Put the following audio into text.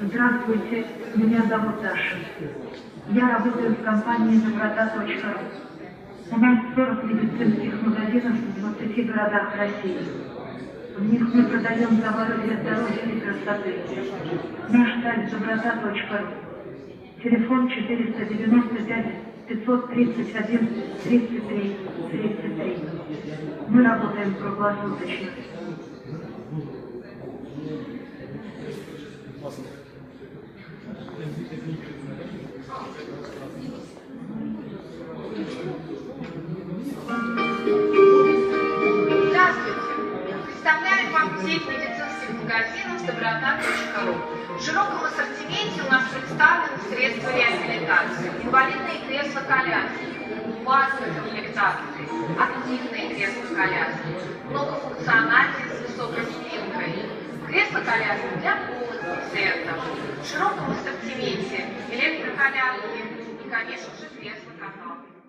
Здравствуйте, меня зовут Даша. Я работаю в компании доброта.ру. У нас 40 медицинских магазинов в 20 городах России. В них мы продаем товары для здоровья и красоты. Наш сайт доброта.ру. Телефон 495 531 33 33. Мы работаем круглосуточно. Сеть медицинских магазинов доброта.ру. В широком ассортименте у нас представлены средства реабилитации, инвалидные кресла-коляски, базовые комплектации, активные кресла-коляски, многофункциональные с высокой спинкой, кресла-коляски для в широком ассортименте